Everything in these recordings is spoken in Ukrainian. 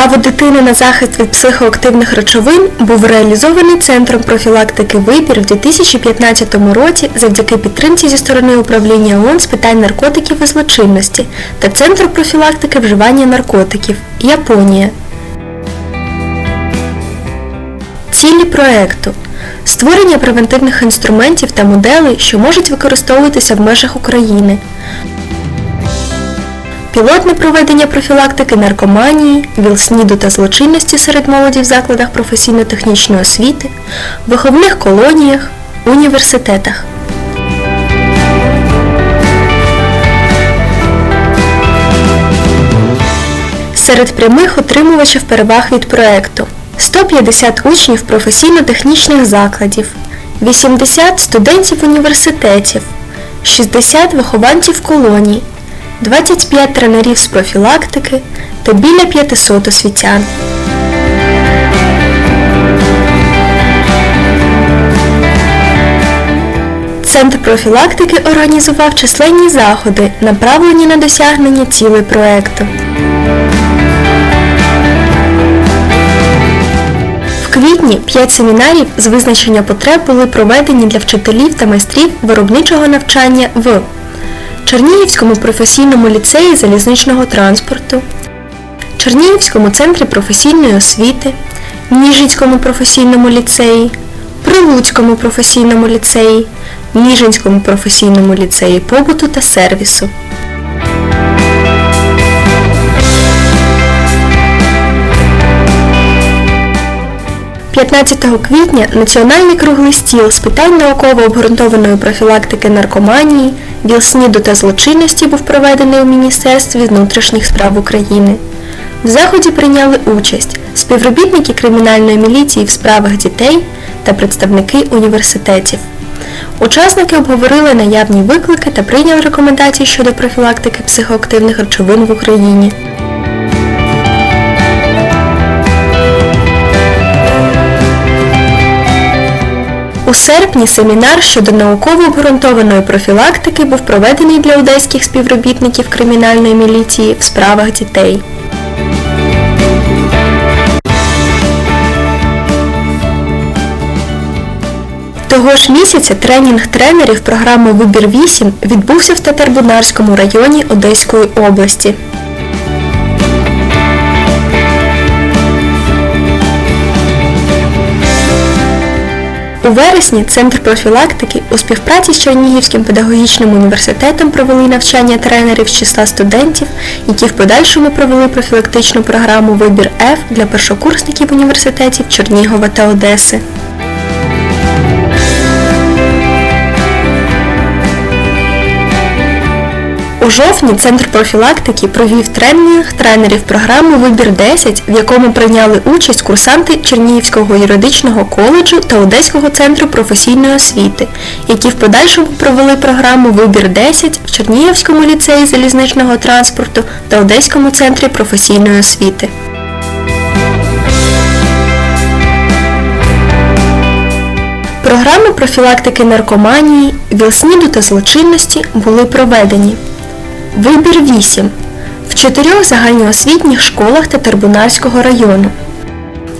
Право дитини на захист від психоактивних речовин був реалізований Центром профілактики вибір в 2015 році завдяки підтримці зі сторони управління ООН з питань наркотиків і злочинності та Центру профілактики вживання наркотиків Японія. Цілі проекту створення превентивних інструментів та моделей, що можуть використовуватися в межах України. Пілотне проведення профілактики наркоманії, ВІЛ-СНІДу та злочинності серед молоді в закладах професійно-технічної освіти, виховних колоніях, університетах. Серед прямих отримувачів переваг від проекту 150 учнів професійно-технічних закладів, 80 студентів університетів, 60 вихованців колоній, 25 тренерів з профілактики та біля 500 освітян. Центр профілактики організував численні заходи, направлені на досягнення цілей проекту. В квітні 5 семінарів з визначення потреб були проведені для вчителів та майстрів виробничого навчання в Чернігівському професійному ліцеї залізничного транспорту, Чернігівському центрі професійної освіти, Ніжинському професійному ліцеї, Прилуцькому професійному ліцеї, Ніжинському професійному ліцеї побуту та сервісу. – 15 квітня Національний круглий стіл з питань науково обґрунтованої профілактики наркоманії, ВІЛ-СНІДу та злочинності був проведений у Міністерстві внутрішніх справ України. В заході прийняли участь співробітники кримінальної міліції в справах дітей та представники університетів. Учасники обговорили наявні виклики та прийняли рекомендації щодо профілактики психоактивних речовин в Україні. У серпні семінар щодо науково обґрунтованої профілактики був проведений для одеських співробітників кримінальної міліції в справах дітей. Того ж місяця тренінг тренерів програми Вибір 8 відбувся в Татарбунарському районі Одеської області. У вересні Центр профілактики у співпраці з Чернігівським педагогічним університетом провели навчання тренерів з числа студентів, які в подальшому провели профілактичну програму Вибір Ф для першокурсників університетів Чернігова та Одеси. Жовтні Центр профілактики провів тренінг тренерів програми Вибір 10, в якому прийняли участь курсанти Чернігівського юридичного коледжу та Одеського центру професійної освіти, які в подальшому провели програму Вибір 10 в Чернігівському ліцеї залізничного транспорту та Одеському центрі професійної освіти. Програми профілактики наркоманії, ВІЛ-СНІДу та злочинності були проведені. Вибір 8 в чотирьох загальноосвітніх школах Татарбунарського району.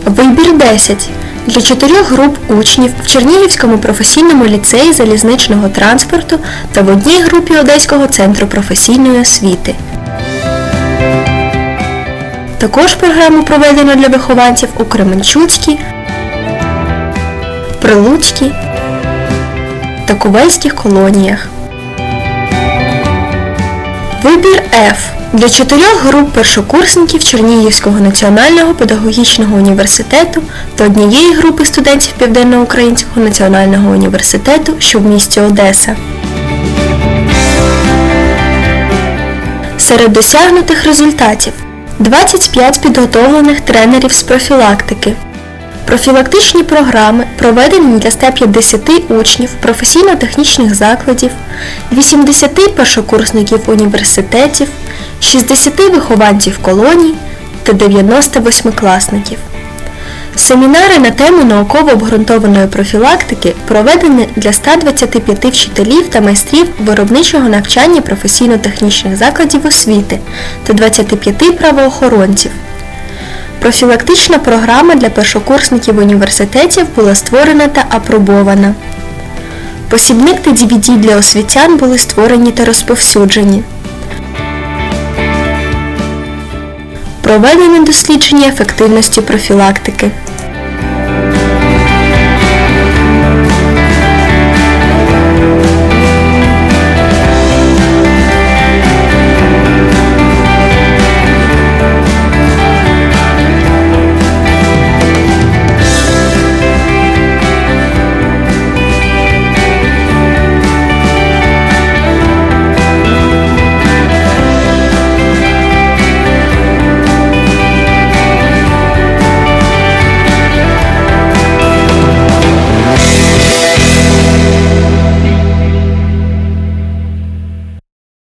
Вибір 10 для чотирьох груп учнів в Чернігівському професійному ліцеї залізничного транспорту та в одній групі Одеського центру професійної освіти. Також програму проведено для вихованців у Кременчуцькій, Прилуцькій та Ковельських колоніях. Вибір F для чотирьох груп першокурсників Чернігівського національного педагогічного університету та однієї групи студентів Південноукраїнського національного університету, що в місті Одеса. Серед досягнутих результатів 25 підготовлених тренерів з профілактики. Профілактичні програми проведені для 150 учнів професійно-технічних закладів, 80 першокурсників університетів, 60 вихованців колоній та 90 восьмикласників. Семінари на тему науково обґрунтованої профілактики проведені для 125 вчителів та майстрів виробничого навчання професійно-технічних закладів освіти та 25 правоохоронців. Профілактична програма для першокурсників університетів була створена та апробована. Посібник та DVD для освітян були створені та розповсюджені. Проведені дослідження ефективності профілактики.